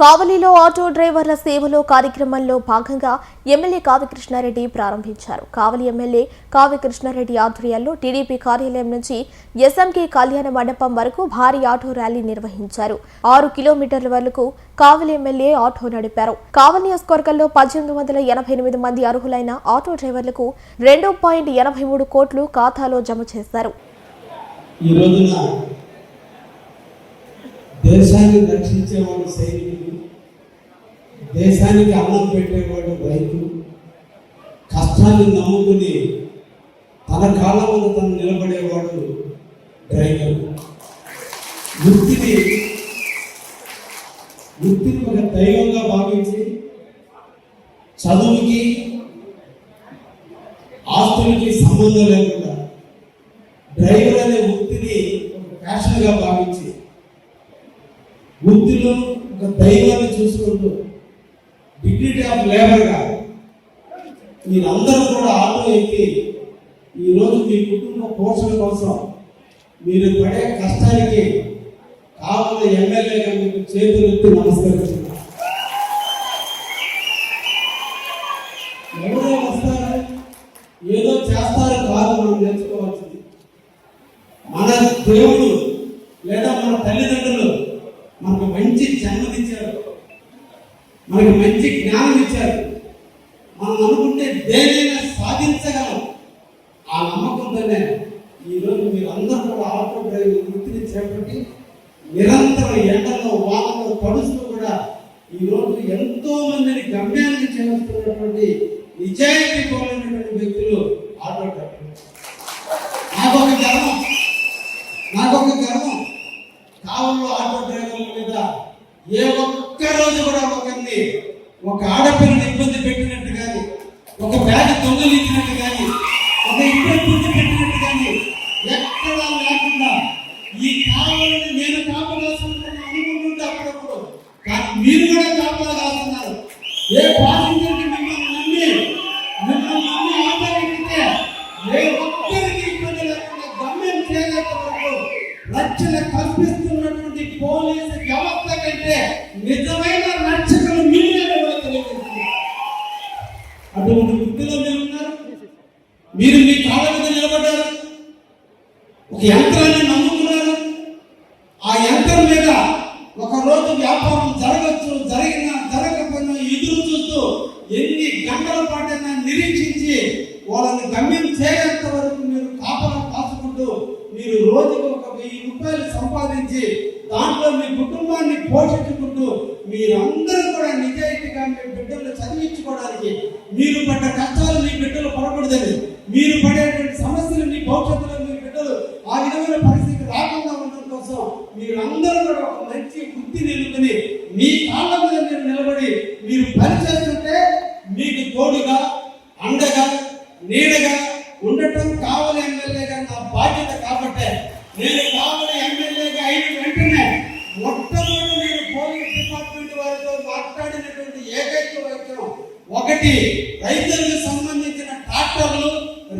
కావలిలో ఆటో డ్రైవర్ల సేవలో కార్యక్రమంలో భాగంగా ఎమ్మెల్యే కావ్యకృష్ణారెడ్డి ప్రారంభించారు. కావలి ఎమ్మెల్యే కావ్యకృష్ణారెడ్డి ఆధ్వర్యంలో టీడీపీ కార్యాలయం నుంచి ఎస్ఎంకే కళ్యాణ మండపం వరకు భారీ ఆటో ర్యాలీ నిర్వహించారు. ఆరు కిలోమీటర్ల వరకు కావలి ఎమ్మెల్యే ఆటో నడిపారు. కావలి నియోజకవర్గంలో పద్దెనిమిది వందల ఎనభై ఎనిమిది మంది అర్హులైన ఆటో డ్రైవర్లకు రెండు పాయింట్ ఎనభై మూడు కోట్లు ఖాతాలో జమ చేశారు. దేశాన్ని రక్షించే దేశాన్ని సైనికులు దేశానికి అన్నం పెట్టేవాడు రైతు. కష్టాన్ని నమ్ముకుని తన కాళ్ళ మీద తను నిలబడేవాడు డ్రైవర్. వృత్తిని వృత్తిని ఒక దైవంగా భావించి చదువుకి ఆస్తులకి సంబంధం లేకుండా డ్రైవర్ అనే వృత్తిని ఒక ఫ్యాషన్గా భావించి వృత్తిలో ఒక దైవాన్ని చూసుకుంటూ డిగ్నిటీ ఆఫ్ లేబర్గా మీరందరూ కూడా ఆటో ఎక్కి ఈరోజు మీ కుటుంబ పోషణ కోసం మీరు పడే కష్టానికి కావాల ఎమ్మెల్యేగా మీకు చేతులెత్తి నమస్కరిస్తున్నారు. ఎవరో వస్తారు ఏదో చేస్తారు కాదు మనం నేర్చుకోవాల్సింది. మన దేవుడు లేదా మన తల్లిదండ్రులు మనకు మంచి జన్మనిచ్చారు. మనకి మంచి జ్ఞానం ఇచ్చారు. మనం అనుకుంటే దేనైనా సాధించగలం. ఆ నమ్మకంతోనే ఈరోజు మీరు అందరూ కూడా ఆటో డ్రైవింగ్ వృత్తిని చేపట్టి నిరంతరం ఎండలో వానలో పడుస్తూ కూడా ఈరోజు ఎంతో మందిని గమ్యానికి చేస్తున్నటువంటి నిజాయితీ కోరినటువంటి యంత్రాన్ని నమ్ముకున్నారు ఆ యంత్రం మీద ఒక రోజు వ్యాపారం జరగచ్చు జరిగినా జరగకపోయినా ఎదురు చూస్తూ ఎన్ని గంటల పాటైనా నిరీక్షించి వాళ్ళని గమ్యం చేయనంత వరకు మీరు కాపలా కాసుకుంటూ మీరు రోజుకు ఒక వెయ్యి రూపాయలు సంపాదించి దాంట్లో మీ కుటుంబాన్ని పోషించుకుంటూ మీరందరూ కూడా నిజాయితీగా మీ బిడ్డలు చదివించుకోవడానికి మీరు పడ్డ కష్టాలు మీ బిడ్డలు పడకూడదని మీరు పడేటువంటి సమస్యలు మీ భవిష్యత్తులో బిడ్డలు ఆ విధమైన పరిస్థితి రాకుండా ఉండడం కోసం మీరందరూ కూడా ఒక మంచి వృత్తి నిలుపుని మీ కాళ్ళ మీద మీరు నిలబడి మీరు పని చేస్తుంటే మీకు తోడుగా అండగా నీడగా ఉండటం కావాలి ఎమ్మెల్యేగా నా బాధ్యత కాబట్టే నేను కావాలి ఎమ్మెల్యేగా అయిన వెంటనే మొట్టమొదటి నేను పోలీస్ డిపార్ట్మెంట్ వారితో మాట్లాడినటువంటి ఏకైక వైద్యం ఒకటి రైతులకు సంబంధించిన ట్రాక్టర్లు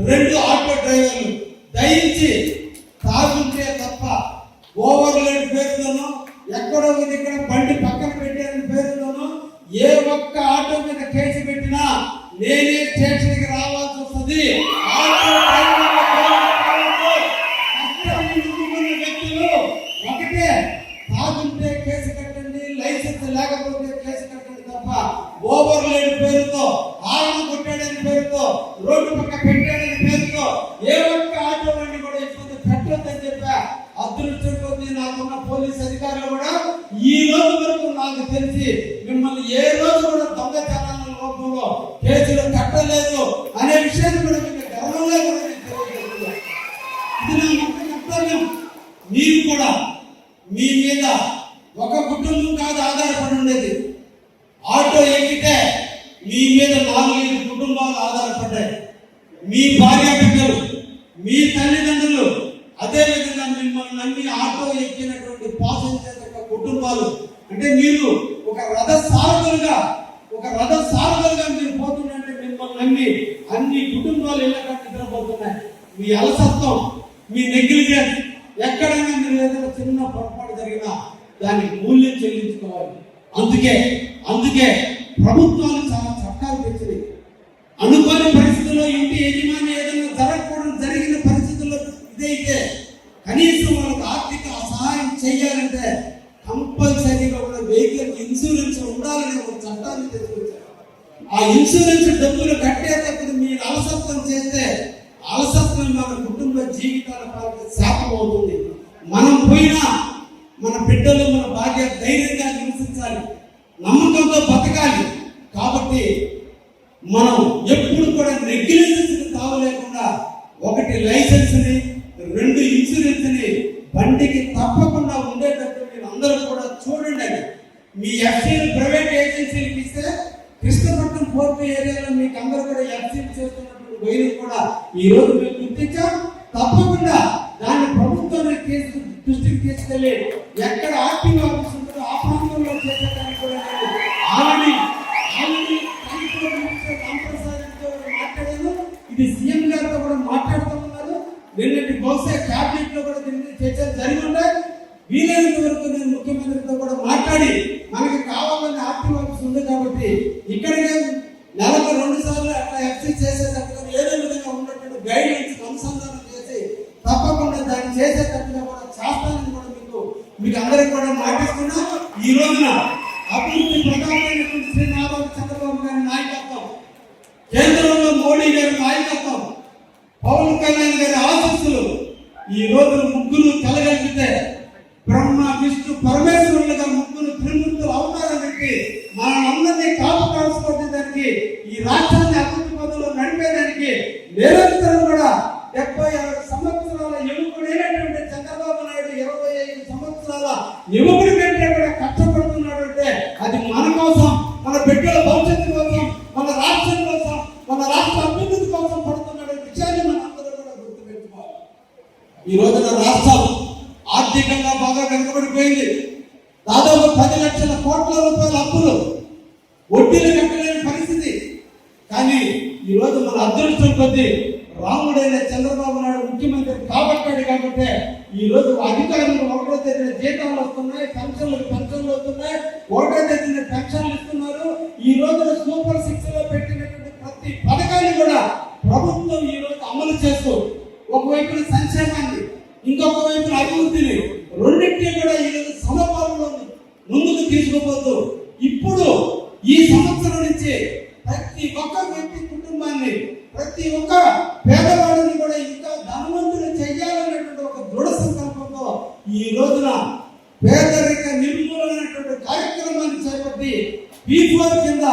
రెండు ఆటో డ్రైవర్లు దయించి తాగుంటే తప్ప ఓవర్లోడ్ పేరులోనో ఎక్కడో ఇది ఇక్కడ బండి పక్కన పెట్టారని పేరులోనో ఏ ఒక్క ఆటో మీద కేసు పెట్టినా నేనే స్టేషన్కి రావాల్సి వస్తుంది. ఆటో డ్రైవర్ల పోరాటాలకు కష్టాన్ని ఎదుర్కొన్న వ్యక్తులు ఒకటే తాగుంటే కేసు కట్టండి లైసెన్స్ లేకపోతే కేసు కట్టండి తప్ప లేని పేరుతో ఆయన కొట్టాడని పేరుతో రోడ్డు పక్క పెట్టాడని పేరుతో ఏ ఒక్క ఆటో కూడా ఇబ్బంది పెట్టొద్దని చెప్పా. అదృష్టం కొద్ది నాకున్న పోలీస్ అధికారులు కూడా ఈ రోజు వరకు నాకు తెలిసి మిమ్మల్ని ఏ రోజు కూడా దొంగతనాల రూపంలో కేసులు కట్టలేదు అనే విషయాన్ని కూడా మీకు గర్వంగా కూడా నేను తెలియజేస్తున్నాను. ఇది నా కర్తవ్యం. మీరు కూడా మీ మీద ఒక కుటుంబం కాదు ఆధారపడి ఉండేది. ఆటో ఎక్కితే మీ మీద నాలుగైదు కుటుంబాలు ఆధారపడ్డాయి. మీ భార్య బిడ్డలు మీ తల్లిదండ్రులు అదేవిధంగా మిమ్మల్ని నమ్మి ఆటో ఎక్కినటువంటి పాసెంజర్ కుటుంబాలు. అంటే మీరు ఒక రథ సారథులుగా ఒక రథ సారథులుగా మీరు పోతుందంటే మిమ్మల్ని నమ్మి అన్ని కుటుంబాలు ఇళ్ళగా నిద్రపోతున్నాయి. మీ అలసత్వం మీ నెగ్లిజెన్స్ ఎక్కడైనా మీరు ఏదైనా చిన్న పొరపాటు జరిగినా దానికి మూల్యం చెల్లించుకోవాలి. అందుకే అందుకే ప్రభుత్వాలు చాలా చట్టాలు తెచ్చినాయి. అనుకోని పరిస్థితుల్లో ఇంటి యజమాని ఏదైనా ఆ ఇన్సూరెన్స్ డబ్బులు కట్టేటప్పుడు మీరు అలసత్వం చేస్తే అలసత్వం మన కుటుంబ జీవితాల పాలకి శాపం అవుతుంది మనం పోయినా మన బిడ్డలు మన భార్య ధైర్యంగా నివసించాలి. నమ్మకంతో బతకాలి. కాబట్టి మనం ఎప్పుడు కూడా నెగ్లిజెన్స్ తావలేకుండా ఒకటి లైసెన్స్ని రెండు ఇన్సూరెన్స్ని బండికి తప్పకుండా ఇది సీఎం గారితో కూడా మాట్లాడుతూ ఉన్నారు. నిన్నటి బహుశా క్యాబినెట్లో కూడా దీని చర్చలు జరిగి ఉంటాయి వీలైన నాయకత్వం పవన్ కళ్యాణ్ గారి ఆశస్సులు ఈ రోజు ముగ్గురు కలగలిపితే బ్రహ్మ విష్ణు పరమేశ్వరులుగా ముగ్గురు త్రిమూర్తులు అవుతారని మనందరినీ కాపు కాల్చుకోవడానికి ఈ రాష్ట్రాన్ని అభివృద్ధి పదంలో నడిపేదానికి నిరంతరం కూడా డెబ్బై ఆరు సంవత్సరాల యువకుడైనటువంటి చంద్రబాబు నాయుడు ఇరవై ఐదు సంవత్సరాల యువకుడి కంటే కూడా కష్టపడుతున్నాడు అంటే అది మన కోసం మన బిడ్డల భవిష్యత్తు కోసం మన రాష్ట్రం కోసం మన రాష్ట్ర అభివృద్ధి కోసం పడుతున్నాడు విషయాన్ని మనం అందరూ కూడా గుర్తుపెట్టుకోవాలి ఈ రోజున రాష్ట్రం ఆర్థికంగా బాగా వెనుకబడిపోయింది దాదాపు పది లక్షల కోట్ల రూపాయల అప్పులు వడ్డీలు కట్టలేని పరిస్థితి కానీ ఈ రోజు మన అదృష్టం కొద్దీ రాముడైన చంద్రబాబు నాయుడు ముఖ్యమంత్రి కాబట్టాడు కాబట్టి ఈ రోజు అధికారులు ఒకటో తేదీన జీతాలు వస్తున్నాయి పెన్షన్లు పెన్షన్లు వస్తున్నాయి ఒకటో తేదీన పెన్షన్లు ఇస్తున్నారు ఈ రోజున సూపర్ సిక్స్లో పెట్టినటువంటి ప్రతి పథకాన్ని కూడా ప్రభుత్వం ఈ రోజు అమలు చేస్తూ ఒకవైపున సంక్షేమాన్ని ఇంకొక వైపున అభివృద్ధిని రెండింటినీ కూడా ఈ రోజు సమపాలలో ముందుకు తీసుకుపోతూ ఇప్పుడు ఈ సంవత్సరం నుంచి ప్రతి ఒక్క వ్యక్తి కుటుంబాన్ని ప్రతి ఒక్క పేదవాడిని కూడా ఇంకా ధనవంతులు చేయాలనేటువంటి ఒక దృఢ సంకల్పంతో ఈ రోజున పేదరిక నిర్మూలనటువంటి కార్యక్రమాన్ని చేపట్టి బీ ఫోర్ కింద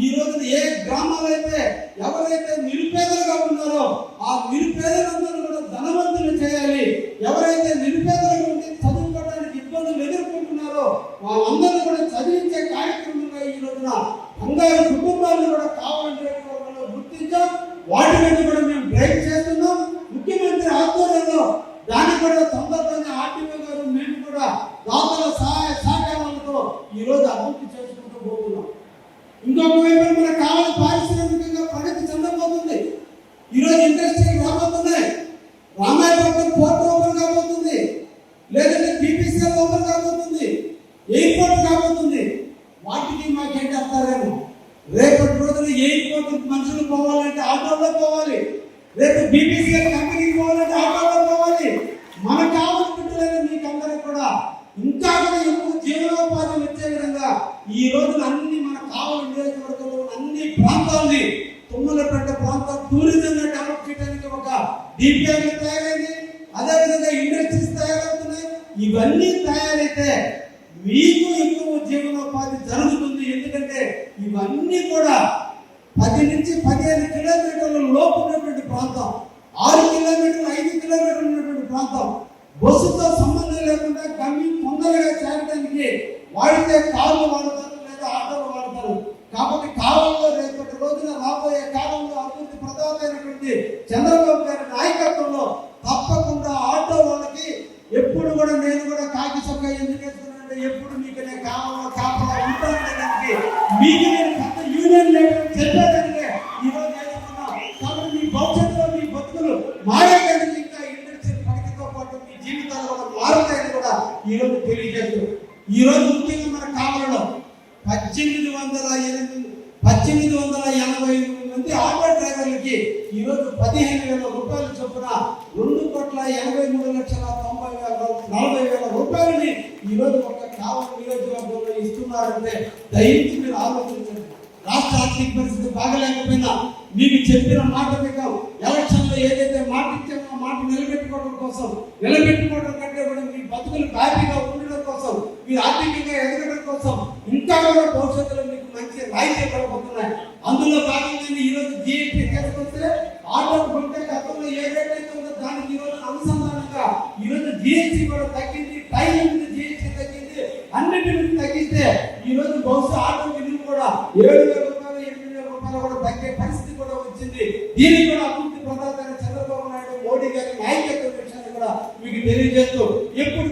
ఈ రోజున ఏ గ్రామాలైతే ఎవరైతే నిరుపేదలుగా ఉన్నారో ఆ నిరుపేదలందరూ కూడా ధనవంతులు చేయాలి. ఎవరైతే నిరుపేదలుగా ఉంటే చదువుకోవడానికి ఇబ్బందులు ఎదుర్కొంటున్నారో వాళ్ళందరూ కూడా చదివించే కార్యక్రమంగా ఈ రోజున బంగారు కుటుంబాలను కూడా కావాలంటే గుర్తించాం. వాటి మీద కూడా మేము బ్రేక్ చేస్తున్నాం. ముఖ్యమంత్రి ఆధ్వర్యంలో దాన్ని కూడా సందర్భంగా ఆర్టీఓ గారు మేము కూడా దాతల సహాయ ఈరోజు ఈ రోజు అభివృద్ధి చేసుకుంటూ పోతున్నాం. ఇంకొక వైపు మనకు కావాలి పారిశ్రామికంగా ప్రగతి చెందబోతుంది. ఈరోజు ఇండస్ట్రీ ఇండస్ట్రీలు రాబోతున్నాయి రామాయపట్నం పోర్ట్ ఓపెన్ కాబోతుంది. లేదంటే పీపీసీఎల్ ఓపెన్ కాబోతుంది. ఎయిర్పోర్ట్ కాబోతుంది. వాటికి మాకేంటి అంటారేమో. రేపటి రోజున ఎయిర్పోర్ట్ మనుషులు పోవాలంటే ఆటోలో పోవాలి. రేపు బీపీసీఎల్ కంపెనీకి పోవాలంటే ఆటోలో పోవాలి. మనకు కావాలనుకుంటున్నారు మీకు అందరికి కూడా ఇంకా కూడా ఈ రోజు అన్ని మన కావాలి నియోజకవర్గంలో అన్ని ప్రాంతాల్ని తుమ్మలపేట ప్రాంతం టూరిజం డెవలప్ చేయడానికి ఒక డిపిఆర్ తయారైంది అదేవిధంగా ఇండస్ట్రీస్ తయారవుతున్నాయి. ఇవన్నీ తయారైతే మీకు ఎక్కువ జీవనోపాధి జరుగుతుంది. ఎందుకంటే ఇవన్నీ కూడా పది నుంచి పదిహేను కిలోమీటర్ల లోపు ఉన్నటువంటి ప్రాంతం ఆరు కిలోమీటర్లు ఐదు కిలోమీటర్లు ఉన్నటువంటి ప్రాంతం. బస్సుతో సంబంధం లేకుండా గమ్యం తొందరగా చేరడానికి వాడితే కార్లు వాడతారు లేదా ఆటోలు వాడతారు. కాబట్టి కాలంలో రేపటి రోజున రాబోయే కాలంలో అభివృద్ధి ప్రధానమైనటువంటి చంద్రబాబు గారి నాయకత్వంలో తప్పకుండా ఆటో వాళ్ళకి ఎప్పుడు కూడా నేను కూడా కాకి సొక్క ఎందుకు వేస్తున్నానంటే ఎప్పుడు మీకు నేను కావాలో కాపలా ఉంటానడానికి మీకు నేను పెద్ద యూనియన్ లేదని చెప్పేదానికి ఈరోజు ఏదనుకున్నా కాబట్టి మీ భవిష్యత్తులో మీ బతుకులు మారేదానికి ఇంకా ఇండస్ట్రీ ప్రగతితో పాటు మీ జీవితాలు కూడా మారుతాయని కూడా ఈరోజు తెలియజేస్తూ ఈరోజు పద్దెనిమిది వందల ఎనిమిది పద్దెనిమిది వందల ఎనభై ఎనిమిది మంది ఆటో డ్రైవర్లకి ఈరోజు పదిహేను వేల రూపాయల చొప్పున రెండు కోట్ల ఎనభై మూడు లక్షల తొంభై వేల నలభై వేల రూపాయలని ఈరోజు ఒక కావలి నియోజకవర్గంలో ఇస్తున్నారంటే దయించి మీరు ఆలోచించండి. రాష్ట్ర ఆర్థిక పరిస్థితి బాగలేకపోయినా మీకు చెప్పిన మాట ప్రకారం ఎలక్షన్లో ఏదైతే మాట ఇచ్చామో మాట నిలబెట్టుకోవడం కోసం నిలబెట్టుకోవడం కంటే కూడా మీ బతుకులు హ్యాపీగా ఉండడం కోసం మీ ఆర్థిక కూడా భవిష్యత్తులో మీకు మంచి రాయితీ పడబోతున్నాయి అందులో భాగంగానే ఈరోజు రోజు జిఎస్టీ తీసుకొస్తే ఆటో కొంటే గతంలో ఏ రేట్ అయితే ఉందో దానికి ఈరోజు అనుసంధానంగా ఈరోజు రోజు జిఎస్టీ కూడా తగ్గింది టైం మీద జిఎస్టీ తగ్గింది అన్నిటి నుంచి తగ్గిస్తే ఈరోజు బహుశా ఆటో విలువ కూడా ఏడు వేల రూపాయలు ఎనిమిది వేల రూపాయలు కూడా తగ్గే పరిస్థితి కూడా వచ్చింది. దీనికి కూడా అభివృద్ధి పొందాలని చంద్రబాబు నాయుడు మోడీ గారి నాయకత్వం విషయాన్ని కూడా మీకు తెలియజేస్తూ ఎప్పుడు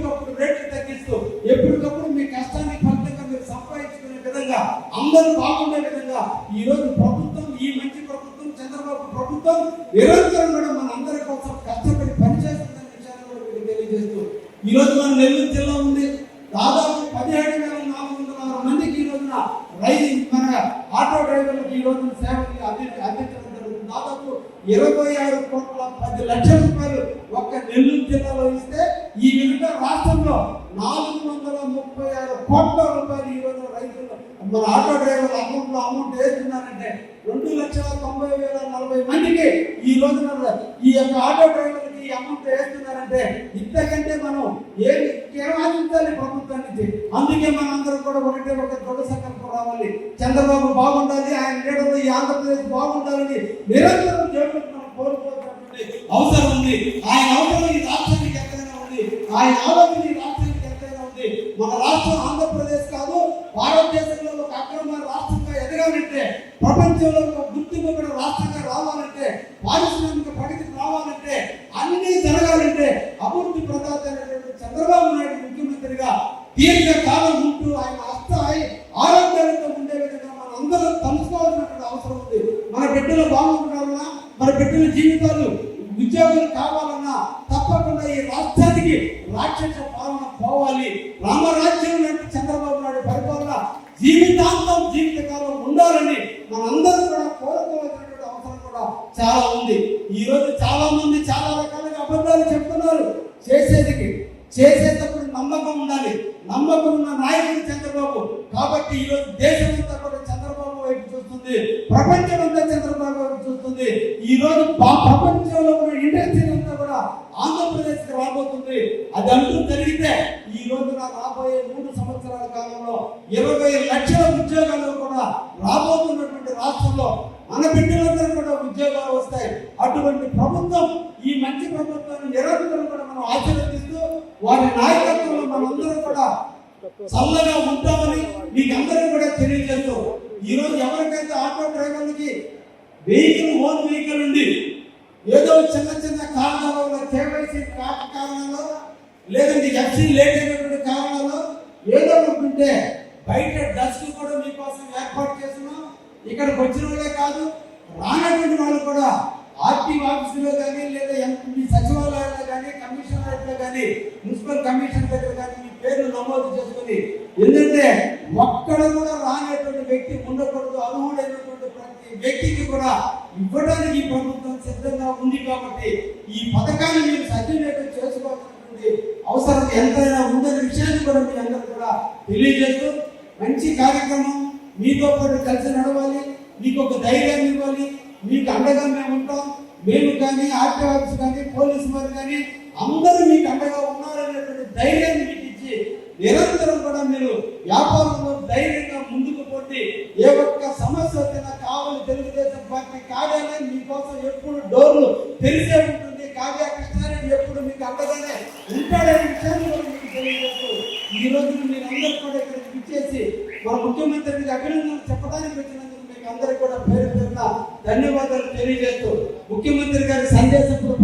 ఆటో డ్రైవర్లకు ఈ రోజు సేవకి అంది- అందించడం జరుగుతుంది. దాదాపు ఇరవై ఆరు కోట్ల పది లక్షల రూపాయలు ఒక్క నెల్లూరు జిల్లాలో ఇస్తే ఈ విధంగా రాష్ట్రంలో నాలుగు వందల ముప్పై ఆరు కోట్ల రూపాయలు ఈ రోజు రైతులు మన ఆటో డ్రైవర్ల అమౌంట్లో అమౌంట్ వేస్తున్నారంటే రెండు లక్షల తొంభై వేల నలభై మందికి ఈ రోజున ఈ యొక్క ఆటో డ్రైవర్లకి ఈ అమౌంట్ వేస్తున్నారంటే ఇంతకంటే మనం ఏమి ఏం ఆశించాలి ప్రభుత్వం నుంచి అందుకే మనందరం అందరం కూడా ఒకటే ఒక దొడ్డ సంకల్పం రావాలి చంద్రబాబు బాగుండాలి ఆయన నీడలో ఈ ఆంధ్రప్రదేశ్ బాగుండాలని నిరంతరం దేవుడికి మనం కోరుకోవాల్సినటువంటి అవసరం ఉంది. ఆయన అవసరం ఈ రాష్ట్రానికి ఎంతైనా ఉంది. ఆయన ఆలోచన ఈ రాష్ట్రానికి ఎంతైనా ఉంది. మన రాష్ట్రం ఆంధ్రప్రదేశ్ కాదు భారతదేశంలో ఒక అక్రమ రాష్ట్రంగా ఎదగాలంటే ప్రపంచంలో ఒక గుర్తింపబడిన రాష్ట్రంగా రావాలంటే పారిశ్రామిక ప్రగతి రావాలంటే అన్ని జరగాలంటే అభివృద్ధి ప్రదాత అయినటువంటి చంద్రబాబు నాయుడు ముఖ్యమంత్రిగా దీర్ఘకాలం ఉంటూ ఆయన అష్ట ఆరోగ్యాలతో ఉండే విధంగా మనం అందరం తలుసుకోవాల్సినటువంటి అవసరం ఉంది మన బిడ్డలు బాగుంటున్నారన్నా మన బిడ్డల జీవితాలు ఉద్యోగులు కావాలన్నా తప్పకుండా ఈ రాష్ట్రానికి రాక్షస పాలన పోవాలి. రామరాజ్యం లాంటి చంద్రబాబు నాయుడు పరిపాలన జీవితాంతం జీవితకాలం ఉండాలని మనందరూ కూడా కోరుకోవాల్సినటువంటి అవసరం కూడా చాలా ఉంది. ఈ రోజు చాలా మంది చాలా రకాలుగా అబద్ధాలు చెప్తున్నారు. చేసేదికి చేసేటప్పుడు నమ్మకం ఉండాలి. నమ్మకం ఉన్న నాయకుడు చంద్రబాబు. కాబట్టి ఈ రోజు దేశం అంతా కూడా చంద్రబాబు వైపు చూస్తుంది. ప్రపంచం అంతా చంద్రబాబు చూస్తుంది. ఈ రోజు ప్రపంచంలో ఉన్న ఇండస్ట్రీ అంతా కూడా ఆంధ్రప్రదేశ్కి రాబోతుంది. అది అంటూ జరిగితే ఈ రోజున రాబోయే మూడు సంవత్సరాల కాలంలో ఇరవై లక్షల ఉద్యోగాలు కూడా రాబోతున్నటువంటి రాష్ట్రంలో మన బిడ్డలందరూ కూడా ఉద్యోగాలు వస్తాయి. అటువంటి ప్రభుత్వం ఈ మంచి ప్రభుత్వాన్ని నిరంతరం కూడా మనం ఆశీర్వదిస్తూ వారి నాయకత్వంలో మనందరం కూడా చల్లగా ఉంటామని మీకు అందరూ కూడా తెలియజేస్తూ ఈరోజు ఎవరికైతే ఆటో డ్రైవర్లకి వెహికల్ ఓన్ వెహికల్ ఉంది ఏదో చిన్న చిన్న కారణాల కేవైసీ కారణాలు లేదంటే ఎఫ్సీ లేట్ అయినటువంటి కారణాలు ఏదో ఒకటి బయట డస్ట్ కూడా మీకోసం ఏర్పాటు చేస్తున్నాం. ఇక్కడికి వచ్చిన వాళ్ళే కాదు రానటువంటి వాళ్ళు కూడా ఆర్టీ ఆఫీసులో కానీ లేదా ఎంపీ మీ సచివాలయాల్లో కానీ కానీ మున్సిపల్ కమిషన్ దగ్గర కానీ మీ పేర్లు నమోదు చేసుకుని ఎందుకంటే ఒక్కడ కూడా రానటువంటి వ్యక్తి ఉండకూడదు అర్హుడైనటువంటి ప్రతి వ్యక్తికి కూడా ఇవ్వడానికి ప్రభుత్వం సిద్ధంగా ఉంది కాబట్టి ఈ పథకాన్ని మీరు సద్వినియోగం చేసుకోవాల్సినటువంటి అవసరం ఎంతైనా ఉందనే విషయాన్ని కూడా మీ అందరూ కూడా తెలియజేస్తూ మంచి కార్యక్రమం మీతో పాటు కలిసి నడవాలి మీకు ఒక ధైర్యాన్ని ఇవ్వాలి మీకు అండగా మేము ఉంటాం మేము కానీ ఆర్టీ ఆఫీస్ కానీ అందరూ మీకు అండగా ఉన్నారనేటువంటి ధైర్యాన్ని మీకు ఇచ్చి నిరంతరం కూడా మీరు వ్యాపారంలో ధైర్యంగా ముందుకు పోటీ ఏ ఒక్క సమస్య వచ్చినా కావాలి తెలుగుదేశం పార్టీ కార్యాలయం మీకోసం ఎప్పుడు డోర్లు తెరిసే ఉంటుంది. కావ్య కృష్ణారెడ్డి ఎప్పుడు మీకు అండగానే ఉంటాడనే విషయాన్ని కూడా మీకు తెలియజేస్తూ ఈ రోజు మీరందరూ కూడా ఇక్కడికి ఇచ్చేసి మన ముఖ్యమంత్రి అభినందనలు చెప్పడానికి వచ్చినందుకు మీకు అందరికీ కూడా పేరు పేరున ధన్యవాదాలు తెలియజేస్తూ ముఖ్యమంత్రి గారి సందేశం ఇప్పుడు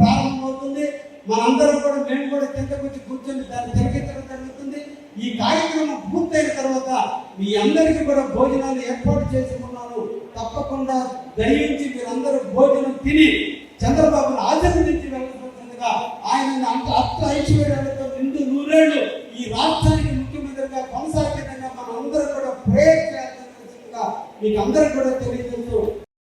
మనందరం కూడా మేము కూడా కిందకు కూర్చొని దాన్ని తిలకించడం జరుగుతుంది. ఈ కార్యక్రమం పూర్తయిన తర్వాత మీ అందరికీ కూడా భోజనాలు ఏర్పాటు చేసుకున్నాను. తప్పకుండా దయించి మీరందరూ భోజనం తిని చంద్రబాబును ఆశీర్వదించి వెళ్ళవలసిందిగా ఆయన అంత అత్త ఐశ్వర్యాలతో నిండు నూరేళ్ళు ఈ రాష్ట్రానికి ముఖ్యమంత్రిగా కొనసాగే విధంగా మనం అందరూ కూడా ప్రేయర్ చేయాలి మీకు అందరూ కూడా తెలియజేస్తూ